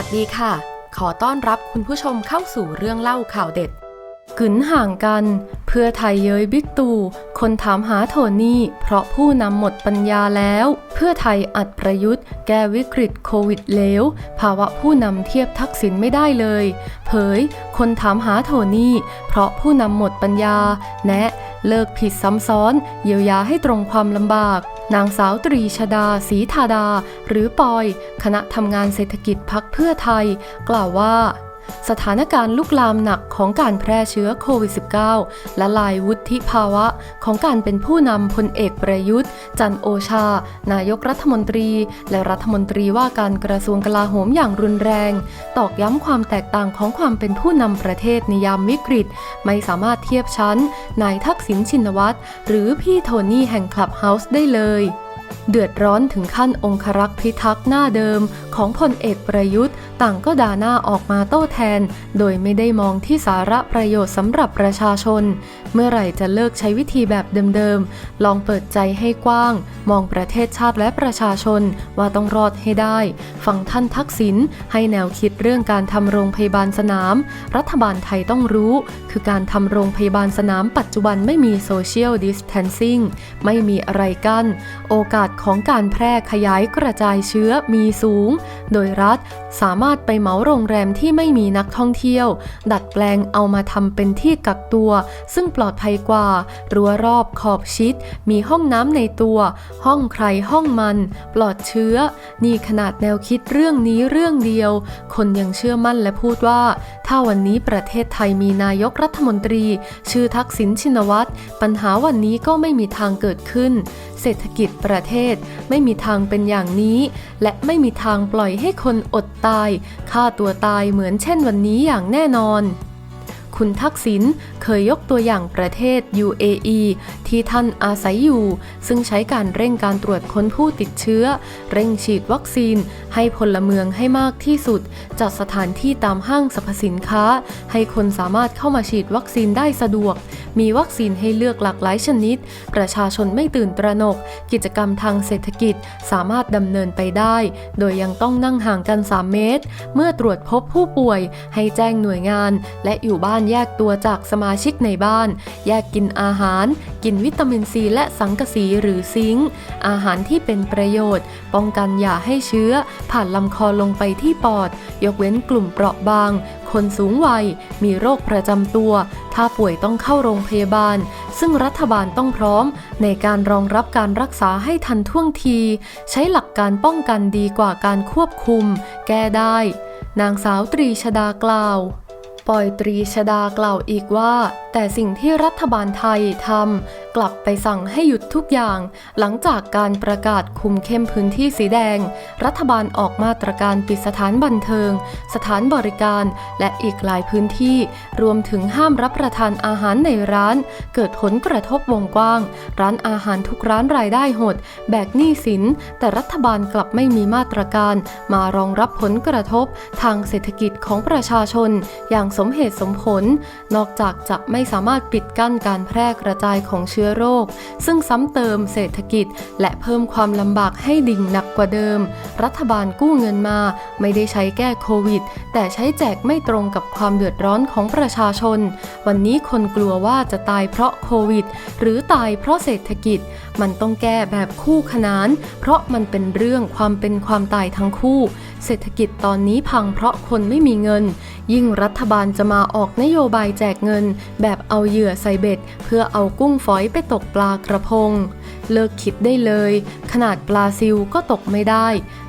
วัสดีค่ะ ขอต้อนรับคุณผู้ชมเข้าสู่เรื่องเล่าข่าวเด็ดกึนห่างกัน เพื่อไทยเย้ยบิ๊กตู่คนถามหาโทนี่ เพราะผู้นำหมดปัญญาแล้ว เพื่อไทยอัดประยุทธ์ แก้วิกฤตโควิดเลวภาวะผู้นำเทียบทักษิณไม่ได้เลย เผย คนถามหาโทนี่ เพราะผู้นำหมดปัญญา แนะ เลิกผิดซ้ำซ้อน เยียวยาให้ตรงความลำบาก นางสาวตรีชดาศรีธาดา หรือปอย คณะทำงานเศรษฐกิจพักเพื่อไทย กล่าวว่า สถานการณ์ลุกลามหนักของการแพร่เชื้อโควิด -19 และลายวุฒิภาวะของการเป็นผู้นำพลเอกประยุทธ์ จันโอชา นายกรัฐมนตรี และรัฐมนตรีว่าการกระทรวงกลาโหมอย่างรุนแรง ตอกย้ำความแตกต่างของความเป็นผู้นำประเทศในยามวิกฤต ไม่สามารถเทียบชั้นนายทักษิณชินวัตรหรือพี่โทนี่แห่งคลับเฮาส์ได้เลย เดือดร้อนถึงขั้นองครักษ์พิทักษ์หน้าเดิมของพลเอกประยุทธ์ ต่างก็ด่าหน้าออกมาโต้แทน โดยไม่ได้มองที่สาระประโยชน์สำหรับประชาชน เมื่อไหร่จะเลิกใช้วิธีแบบเดิมๆ ลองเปิดใจให้กว้าง มองประเทศชาติและประชาชนว่าต้องรอดให้ได้ ฟังท่านทักษิณให้แนวคิดเรื่องการทำโรงพยาบาลสนาม รัฐบาลไทยต้องรู้ คือการทำโรงพยาบาลสนามปัจจุบันไม่มีโซเชียลดิสเทนซิ่งไม่มีอะไรกัน้นโอกาสาสของการแพร่ขยายกระจายเชื้อมีสูง โดยรัฐสามารถไปเหมาโรงแรมที่ไม่มีนักท่องเที่ยว ดัดแปลงเอามาทำเป็นที่กักตัว ซึ่งปลอดภัยกว่า รั้วรอบขอบชิด มีห้องน้ำในตัว ห้องใครห้องมัน ปลอดเชื้อ นี่ขนาดแนวคิดเรื่องนี้เรื่องเดียว คนยังเชื่อมั่นและพูดว่า ถ้าวันนี้ประเทศไทยมีนายกรัฐมนตรี ชื่อทักษิณชินวัตรปัญหาวันนี้ก็ไม่มีทางเกิดขึ้น เศรษฐกิจประเทศไม่มีทางเป็นอย่างนี้ และไม่มีทางปล่อยให้คนอดตายฆ่าตัวตายเหมือนเช่นวันนี้อย่างแน่นอน คุณทักษิณเคยยกตัวอย่างประเทศ UAE ที่ท่านอาศัยอยู่ ซึ่งใช้การเร่งการตรวจค้นผู้ติดเชื้อ เร่งฉีดวัคซีน ให้พลเมืองให้มากที่สุด จัดสถานที่ตามห้างสรรพสินค้า ให้คนสามารถเข้ามาฉีดวัคซีนได้สะดวก มีวัคซีนให้เลือกหลากหลายชนิด ประชาชนไม่ตื่นตระหนก กิจกรรมทางเศรษฐกิจสามารถดำเนินไปได้ โดยยังต้องนั่งห่างกัน 3 เมตร เมื่อตรวจพบผู้ป่วย ให้แจ้งหน่วยงาน และอยู่บ้านแยกตัวจากสมาชิกในบ้าน แยกกินอาหาร กินวิตามินซีและสังกะสีหรือซิงค์อาหารที่เป็นประโยชน์ ป้องกันอย่าให้เชื้อ ผ่านลำคอลงไปที่ปอด ยกเว้นกลุ่มเปราะบาง คนสูงวัย มีโรคประจำตัว ถ้าป่วยต้องเข้าโรงพยาบาล ซึ่งรัฐบาลต้องพร้อม ในการรองรับการรักษาให้ทันท่วงที ใช้หลักการป้องกันดีกว่าการควบคุม แก้ได้ นางสาวตรีชดากล่าว ปอยตรีชดากล่าวอีกว่าแต่สิ่งที่รัฐบาลไทยทำกลับไปสั่งให้หยุดทุกอย่าง หลังจากการประกาศคุมเข้มพื้นที่สีแดง รัฐบาลออกมาตรการปิดสถานบันเทิง สถานบริการ และอีกหลายพื้นที่ รวมถึงห้ามรับประทานอาหารในร้าน เกิดผลกระทบวงกว้าง ร้านอาหารทุกร้านรายได้หด แบกหนี้สิน แต่รัฐบาลกลับไม่มีมาตรการ มารองรับผลกระทบทางเศรษฐกิจของประชาชน อย่างสมเหตุสมผล นอกจากจะไม่สามารถปิดกั้นการแพร่กระจายของเชื้อโรค ซึ่งซ้ำเติมเศรษฐกิจ และเพิ่มความลำบากให้ดิ่งหนักกว่าเดิม รัฐบาลกู้เงินมา ไม่ได้ใช้แก้โควิด แต่ใช้แจกไม่ตรงกับความเดือดร้อนของประชาชน วันนี้คนกลัวว่าจะตายเพราะโควิด หรือตายเพราะเศรษฐกิจ มันต้องแก้แบบคู่ขนาน เพราะมันเป็นเรื่องความเป็นความตายทั้งคู่ เศรษฐกิจตอนนี้พังเพราะคนไม่มีเงิน ยิ่งรัฐบาลจะมาออกนโยบายแจกเงิน แบบเอาเหยื่อใส่เบ็ด เพื่อเอากุ้งฝอยไปตกปลากระพง เลิกคิดได้เลย ขนาดปลาซิลก็ตกไม่ได้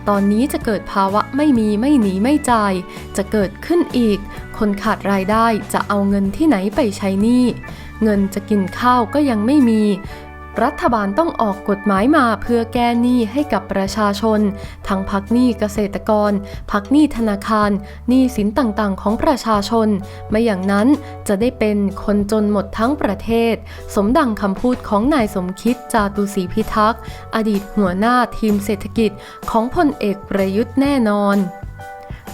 ตอนนี้จะเกิดภาวะไม่มีไม่หนีไม่จ่าย จะเกิดขึ้นอีก คนขาดรายได้จะเอาเงินที่ไหนไปใช้หนี้เงินจะกินข้าวก็ยังไม่มี รัฐบาลต้องออกกฎหมายมาเพื่อแก้หนี้ให้กับประชาชน ทั้งพักหนี้เกษตรกร พักหนี้ธนาคาร หนี้สินต่างๆ ของประชาชน ไม่อย่างนั้นจะได้เป็นคนจนหมดทั้งประเทศ สมดังคำพูดของนายสมคิดจาตุศรีพิทักษ์ อดีตหัวหน้าทีมเศรษฐกิจของพลเอกประยุทธ์แน่นอน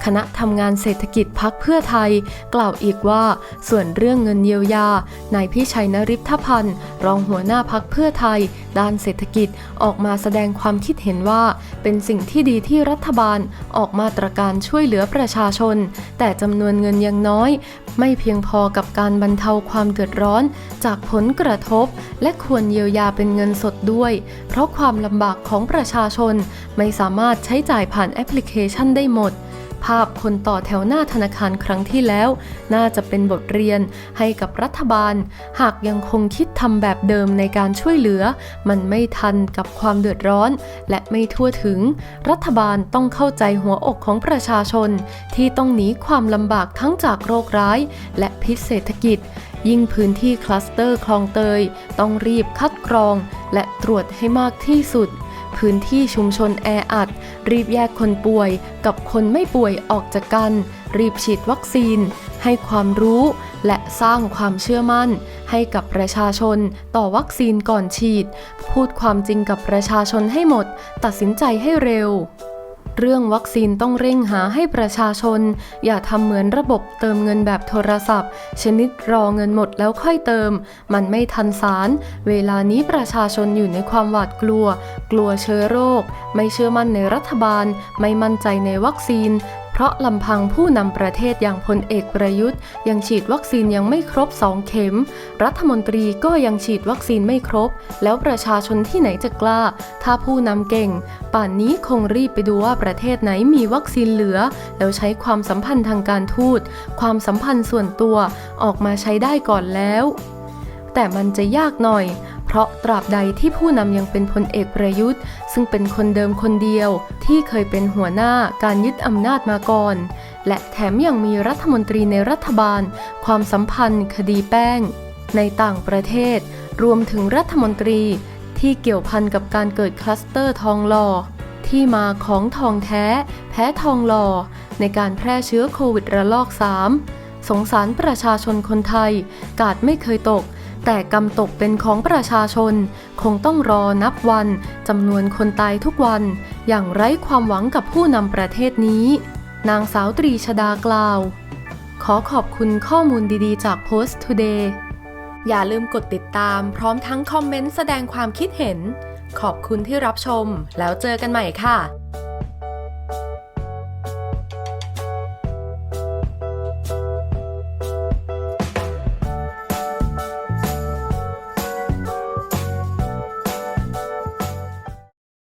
คณะทำงานเศรษฐกิจพักเพื่อไทย กล่าวอีกว่า ส่วนเรื่องเงินเยียวยานายพิชัยนริพพันธ์รรองหัวหน้าพักเพื่อไทย ด้านเศรษฐกิจออกมาแสดงความคิดเห็นว่า เป็นสิ่งที่ดีที่รัฐบาลออกมาตรการช่วยเหลือประชาชน แต่จำนวนเงินยังน้อย ไม่เพียงพอกับการบรรเทาความเดือดร้อน จากผลกระทบ และควรเยียวยาเป็นเงินสดด้วย เพราะความลำบากของประชาชน ไม่สามารถใช้จ่ายผ่านแอปพลิเคชันได้หมด ภาพคนต่อแถวหน้าธนาคารครั้งที่แล้ว น่าจะเป็นบทเรียนให้กับรัฐบาล หากยังคงคิดทำแบบเดิมในการช่วยเหลือ มันไม่ทันกับความเดือดร้อน และไม่ทั่วถึง รัฐบาลต้องเข้าใจหัวอกของประชาชน ที่ต้องหนีความลำบากทั้งจากโรคร้าย และพิษเศรษฐกิจ ยิ่งพื้นที่คลัสเตอร์คลองเตย ต้องรีบคัดกรอง และตรวจให้มากที่สุด พื้นที่ชุมชนแออัด รีบแยกคนป่วยกับคนไม่ป่วยออกจากกัน รีบฉีดวัคซีน ให้ความรู้ และสร้างความเชื่อมั่น ให้กับประชาชนต่อวัคซีนก่อนฉีด พูดความจริงกับประชาชนให้หมด ตัดสินใจให้เร็ว เรื่องวัคซีนต้องเร่งหาให้ประชาชน อย่าทำเหมือนระบบเติมเงินแบบโทรศัพท์ ชนิดรอเงินหมดแล้วค่อยเติม มันไม่ทันสาร เวลานี้ประชาชนอยู่ในความหวาดกลัว กลัวเชื้อโรค ไม่เชื่อมั่นในรัฐบาล ไม่มั่นใจในวัคซีน เพราะลำพังผู้นำประเทศอย่างพลเอกประยุทธ์ ยังฉีดวัคซีนยังไม่ครบ 2 เข็ม รัฐมนตรีก็ยังฉีดวัคซีนไม่ครบ แล้วประชาชนที่ไหนจะกล้า ถ้าผู้นำเก่ง ป่านนี้คงรีบไปดูว่าประเทศไหนมีวัคซีนเหลือ แล้วใช้ความสัมพันธ์ทางการทูต ความสัมพันธ์ส่วนตัวออกมาใช้ได้ก่อนแล้ว แต่มันจะยากหน่อย ราะตราบใดที่ผู้นำยังเป็นพลเอกประยุทธ์ ซึ่งเป็นคนเดิมคนเดียวที่เคยเป็นหัวหน้าการยึดอำนาจมาก่อน และแถมยังมีรัฐมนตรีในรัฐบาล ความสัมพันธ์ คดีแป้ง ในต่างประเทศ รวมถึงรัฐมนตรีที่เกี่ยวพันกับการเกิดคลัสเตอร์ทองหล่อที่มาของทองแท้ แพ้ทองหล่อ ในการแพร่เชื้อโควิดระลอก 3 สงสารประชาชนคนไทย กาดไม่เคยตก แต่กรรมตกเป็นของประชาชน คงต้องรอนับวันจำนวนคนตายทุกวัน อย่างไร้ความหวังกับผู้นำประเทศนี้ นางสาวตรีชดากล่าว ขอขอบคุณข้อมูลดีๆ จาก Post Today อย่าลืมกดติดตามพร้อมทั้งคอมเมนต์แสดงความคิดเห็น ขอบคุณที่รับชม แล้วเจอกันใหม่ค่ะ